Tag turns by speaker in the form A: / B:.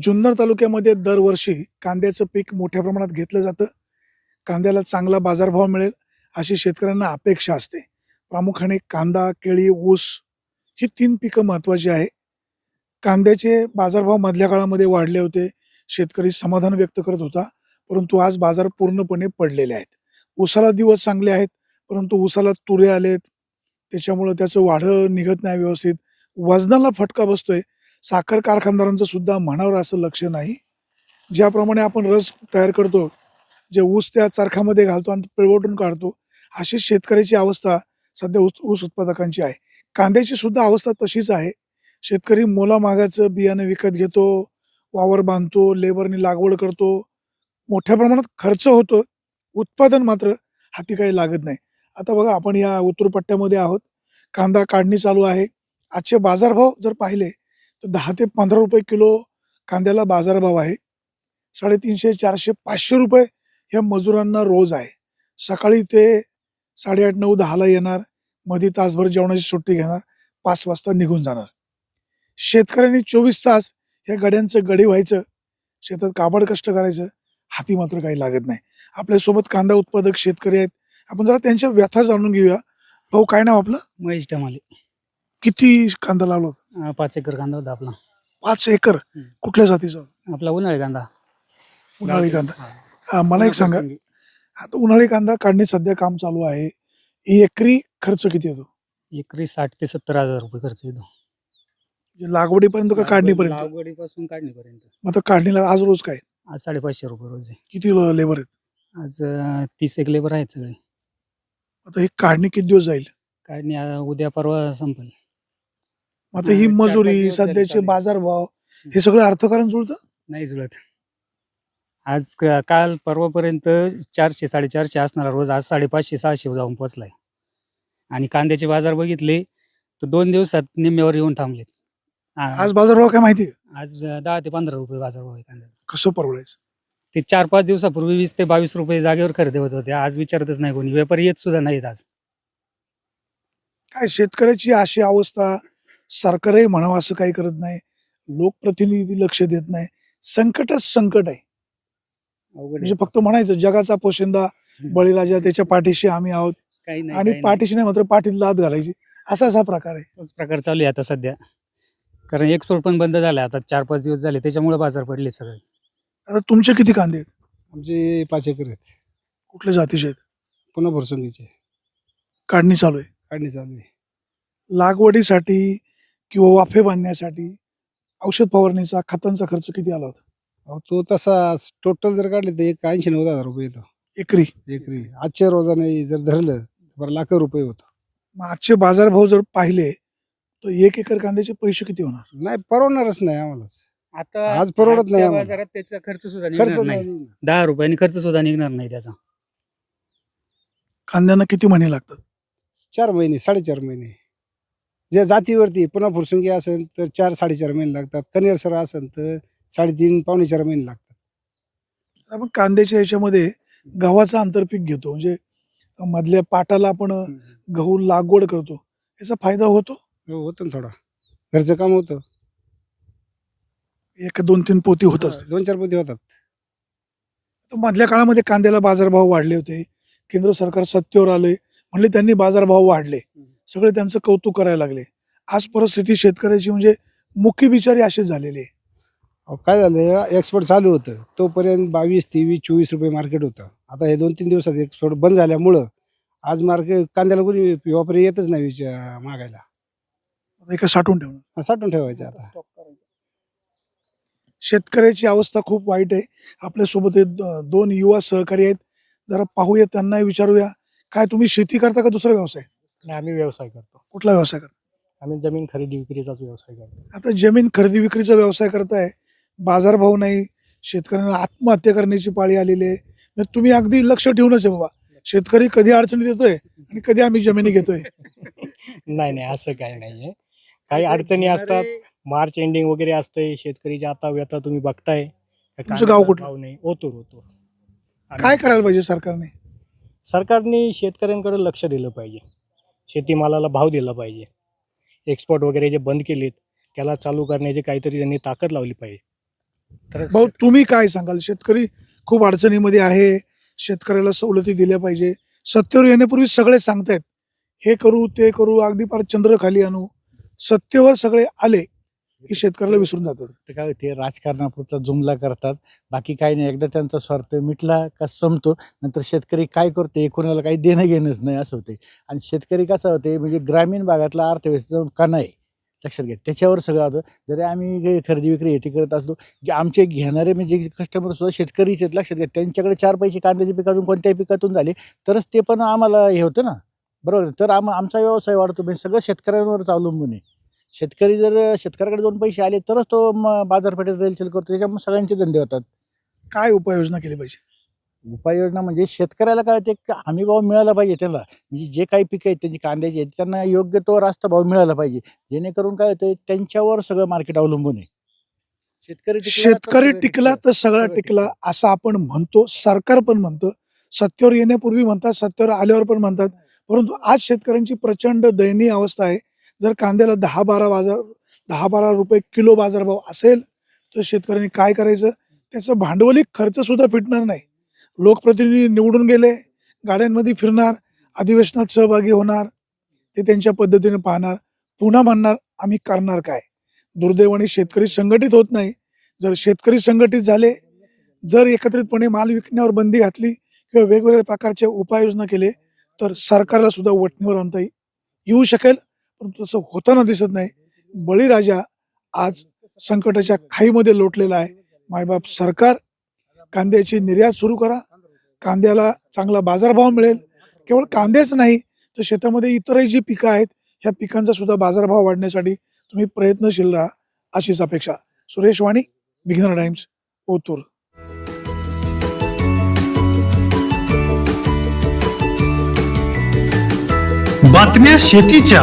A: जुन्नर तालुक्यामध्ये दरवर्षी कांद्याचं पीक मोठ्या प्रमाणात घेतलं जातं. कांद्याला चांगला बाजारभाव मिळेल अशी शेतकऱ्यांना अपेक्षा असते. प्रामुख्याने कांदा केळी ऊस ही तीन पिकं महत्त्वाची आहे. कांद्याचे बाजारभाव मधल्या काळामध्ये वाढले होते. शेतकरी समाधान व्यक्त करत होता. परंतु आज बाजार पूर्णपणे पडलेले आहेत. ऊसाला दिवस चांगले आहेत परंतु ऊसाला तुरे आलेत. त्याच्यामुळं त्याचं वाढं निघत नाही व्यवस्थित. वजनाला फटका बसतोय. साखर कारखानदारांचं सुद्धा म्हणावर असं लक्ष नाही. ज्याप्रमाणे आपण रस तयार करतो जे ऊस त्या चरखामध्ये घालतो आणि पिळवटून काढतो अशी शेतकऱ्याची अवस्था सध्या ऊस ऊस उत्पादकांची आहे. कांद्याची सुद्धा अवस्था तशीच आहे. शेतकरी मोलामागाचं बियाणं विकत घेतो वावर बांधतो लेबरनी लागवड करतो. मोठ्या प्रमाणात खर्च होतो. उत्पादन मात्र हाती काही लागत नाही. आता बघा आपण या उत्तरपट्ट्यामध्ये आहोत. कांदा काढणी चालू आहे. आजचे बाजारभाव जर पाहिले तर दहा ते पंधरा रुपये किलो कांद्याला बाजारभाव आहे. साडेतीनशे चारशे पाचशे रुपये ह्या मजुरांना रोज आहे. सकाळी ते साडेआठ नऊ दहाला येणार. मध्ये तासभर जेवणाची सुट्टी घेणार. पाच वाजता निघून जाणार. शेतकऱ्यांनी चोवीस तास ह्या गड्यांचं गडी व्हायचं. शेतात काबड कष्ट करायचं. हाती मात्र काही लागत नाही. आपल्यासोबत कांदा उत्पादक शेतकरी आहेत. आपण जरा त्यांच्या व्यथा जाणून घेऊया. भाऊ काय नाव आपलं?
B: महेश टमाले
A: किती कांदा लावला होता?
B: अं, पाच एकर कांदा होता आपला.
A: पाच एकर. कुठल्या जातीचा?
B: आपला उन्हाळी कांदा.
A: उन्हाळी कांदा.
B: हा.
A: मला एक सांगा. आता उन्हाळी कांदा काढणी सध्या काम चालू आहे. एकरी खर्च किती येतो?
B: एकरी साठ ते सत्तर हजार रुपये खर्च येतो.
A: म्हणजे लागवडीपर्यंत का काढणीपर्यंत?
B: लागवडीपासून काढणीपर्यंत.
A: मग आता काढणीला आज रोज काय?
B: आज साडेपाचशे रुपये रोज आहे.
A: किती लेबर आहेत?
B: आज अं, तीस एक लेबर आहेत सगळे.
A: आता ही काढणी किती दिवस जाईल?
B: काढणी उद्या परवा संपेल.
A: मग आता ही मजुरी सध्याचे. बाजारभाव हे सगळं अर्थकारण जुळतं?
B: नाही जुळत. आज क- काल परवापर्यंत चारशे साडेचारशे असणारा रोज आज साडेपाचशे सहाशे जाऊन पोचलाय. आणि कांद्याचे बाजार बघितले तर दोन दिवसात निम्म्यावर येऊन थांबले
A: आज बाजारभाव काय माहिती आहे?
B: आज दहा ते पंधरा रुपये बाजार भाव आहे कांद्याचा.
A: कसं परवडायचं?
B: ते चार पाच दिवसापूर्वी वीस ते बावीस रुपये जागेवर खरेदी होत होते. आज विचारतच नाही कोणी. व्यापारी येत सुद्धा नाहीत आज.
A: काय शेतकऱ्याची अशी अवस्था सरकारही म्हणावं असं काही करत नाही. लोकप्रतिनिधी लक्ष देत नाही. संकटच संकट आहे. म्हणजे फक्त म्हणायचं जगाचा पोशिंदा बळीराजा त्याच्या पाठीशी आम्ही आहोत.
B: काही नाही
A: आणि. पाठीशी नाही मात्र पाठीत लाद घालायची. असाच हा प्रकार आहे.
B: तोच प्रकार चालू आहे आता सध्या. कारण एक्सपोर्ट पण बंद झाला आता चार पाच दिवस झाले. त्याच्यामुळे बाजार पडले सगळे.
A: आता तुमचे किती कांदे आहेत?
C: आमचे पाच एकर आहेत.
A: कुठल्या जातीचे आहेत?
C: पुन्हा भरसंगीचे.
A: काढणी चालू आहे.
C: काढणी चालू आहे.
A: लागवडीसाठी किंवा वाफे बांधण्यासाठी औषध फवारणीचा खतांचा खर्च किती आला होता?
C: अहो, तो तसा टोटल जर काढले तर एक ऐंशी नव्वद हजार रुपये येतो.
A: एकरी?
C: एकरी. आजच्या रोजाने जर धरलं तर बरं लाख रुपये होतो.
A: मग आजचे बाजारभाव जर पाहिले तर एक एकर कांद्याचे पैसे किती होणार?
C: नाही परवडणारच नाही आम्हालाच.
B: आता
C: आज परवडत नाही
B: आजच्या
C: आम्हाला.
B: बाजारात त्याचा खर्च सुद्धा
C: खर्च
B: निघणार नाही.
C: नाही.
B: दहा रुपयांनी खर्च सुद्धा निघणार नाही त्याचा.
A: कांद्यांना किती महिने लागतात?
C: चार महिने साडेचार महिने. ज्या जातीवरती पुन्हा फुरसुंगी असेल तर चार साडेचार महिने लागतात. कनेर सर असेल तर साडेतीन पावणे चार महिने लागतात.
A: आपण कांद्याच्या ह्याच्यामध्ये गव्हाचं आंतरपीक घेतो. म्हणजे मधल्या पाटाला आपण गहू लागवड करतो. याचा फायदा होतो?
C: हो होतं ना थोडा. घरचं काम होतं.
A: एक दोन तीन पोती होत असते
C: दोन चार पोती होतात.
A: मधल्या काळामध्ये कांद्याला बाजारभाव वाढले होते. केंद्र सरकार सत्तेवर आले म्हणले त्यांनी बाजारभाव वाढले. सगळे त्यांचं कौतुक करायला लागले. आज परिस्थिती शेतकऱ्याची म्हणजे मुख्य बिचारी अशीच झालेली आहे.
C: अहो, काय झालं? एक्सपोर्ट चालू होतं. तोपर्यंत बावीस तेवीस चोवीस रुपये मार्केट होतं. आता हे दोन तीन दिवसात एक्सपोर्ट बंद झाल्यामुळं आज मार्केट कांद्याला कोणी व्यापारी येतच नाही विचार मागायला.
A: आता एका साठवून ठेवणं.
C: साठवून ठेवायचे आता.
A: शेतकऱ्याची अवस्था खूप वाईट आहे. आपल्यासोबत हे द- दोन युवा सहकारी आहेत. जरा पाहूया त्यांनाही विचारूया. काय तुम्ही शेती करता का दुसरा व्यवसाय?
D: नाही आम्ही व्यवसाय करतो.
A: कुठला व्यवसाय करता?
D: आम्ही जमीन खरेदी विक्रीचाच व्यवसाय करतो.
A: आता जमीन खरेदी विक्रीचा व्यवसाय करताय बाजारभाव नाही शेतकऱ्यांना आत्महत्या करण्याची पाळी आलेली आहे. म्हणजे तुम्ही अगदी लक्ष ठेवूनच आहे बाबा. शेतकरी कधी अडचणीत येतोय आणि कधी आम्ही जमिनी घेतोय?
D: नाही नाही असं काही नाहीये. काही अडचणी असतात मार्च एंडिंग वगैरे असतंय शेतकरीच्या आता व्यथा तुम्ही बघताय
A: तुमचं गाव कुठलं?
D: भाव नाही. ओतूर ओतूर. आणि
A: काय करायला पाहिजे सरकारने?
D: सरकारने शेतकऱ्यांकडे लक्ष दिलं पाहिजे. शेतीमालाला भाव दिला पाहिजे. एक्सपोर्ट वगैरे जे बंद केलेत त्याला चालू करण्याची काहीतरी त्यांनी ताकद लावली पाहिजे. तर
A: भाऊ तुम्ही काय सांगाल? शेतकरी खूप अडचणीमध्ये आहे शेतकऱ्याला सवलती दिल्या पाहिजे. सत्तेवर येण्यापूर्वी सगळे सांगतायत हे करू ते करू अगदी पार चंद्र खाली आणू. सत्तेवर सगळे आले हे शेतकऱ्याला विसरून जातात.
E: ते काय होते राजकारणापुरता जुमला करतात. बाकी काही नाही एकदा त्यांचा स्वार्थ मिटला का संपतो. नंतर शेतकरी काय करते कोणाला काही देणं घेणंच नाही असं होते. आणि शेतकरी कसं होते म्हणजे ग्रामीण भागातला अर्थव्यवस्था कणा आहे लक्षात घ्या त्याच्यावर सगळं होतं. जरी आम्ही खरेदी विक्री येते करत असलो की आमचे घेणारे म्हणजे कस्टमर सुद्धा शेतकरीच आहेत लक्षात घ्या त्यांच्याकडे चार पैसे कांद्याच्या पिकातून कोणत्याही पिकातून झाले तरच ते पण आम्हाला हे होतं ना. बरोबर? तर आम आमचा व्यवसाय वाढतो म्हणजे सगळं शेतकऱ्यांवरच अवलंबून आहे. शेतकरी जर शेतकऱ्याकडे दोन पैसे आले तरच तो म- बाजारपेठेत रेलचेल करतो. त्याच्यामुळे सगळ्यांचे धंदे होतात.
A: काय उपाययोजना केली पाहिजे?
E: उपाययोजना म्हणजे शेतकऱ्याला काय ते हमी भाव मिळाला पाहिजे त्याला. म्हणजे जे काही पिकं आहेत त्यांची कांद्याची आहेत त्यांना योग्य तो रास्त भाव मिळाला पाहिजे. जेणेकरून काय होतं त्यांच्यावर सगळं मार्केट अवलंबून आहे. शेतकरी टिकला तर
A: शेतकरी
E: सगळं
A: टिकला तर सगळा
E: सगळं
A: टिकला. असं आपण म्हणतो. सरकार पण म्हणतं. सत्तेवर येण्यापूर्वी म्हणतात सत्तेवर आल्यावर पण म्हणतात. परंतु आज शेतकऱ्यांची प्रचंड दयनीय अवस्था आहे. जर कांद्याला दहा बारा बाजार दहा बारा रुपये किलो बाजारभाव असेल तर शेतकऱ्यांनी काय करायचं? त्याचं भांडवली खर्चसुद्धा फिटणार नाही. लोकप्रतिनिधी निवडून गेले गाड्यांमध्ये फिरणार अधिवेशनात सहभागी होणार ते त्यांच्या पद्धतीने पाहणार पुन्हा म्हणणार आम्ही करणार काय? दुर्दैवाने शेतकरी संघटित होत नाही. जर शेतकरी संघटित झाले जर एकत्रितपणे माल विकण्यावर बंदी घातली किंवा वेगवेगळ्या प्रकारचे उपाययोजना केले तर सरकारला सुद्धा वटणीवर आणता येऊ शकेल. परंतु तसं होताना दिसत नाही. बळीराजा आज संकटाच्या खाईमध्ये लोटलेला आहे. मायबाप सरकार कांद्याची निर्यात सुरू करा. कांद्याला चांगला बाजारभाव मिळेल. केवळ कांद्याच नाही तर शेतामध्ये इतरही जी पिकं आहेत ह्या पिकांचा सुद्धा बाजारभाव वाढण्यासाठी तुम्ही प्रयत्नशील राहा अशीच अपेक्षा. सुरेश वाणी बिघनर टाइम्स ओतूर.
F: बातम्या शेतीच्या.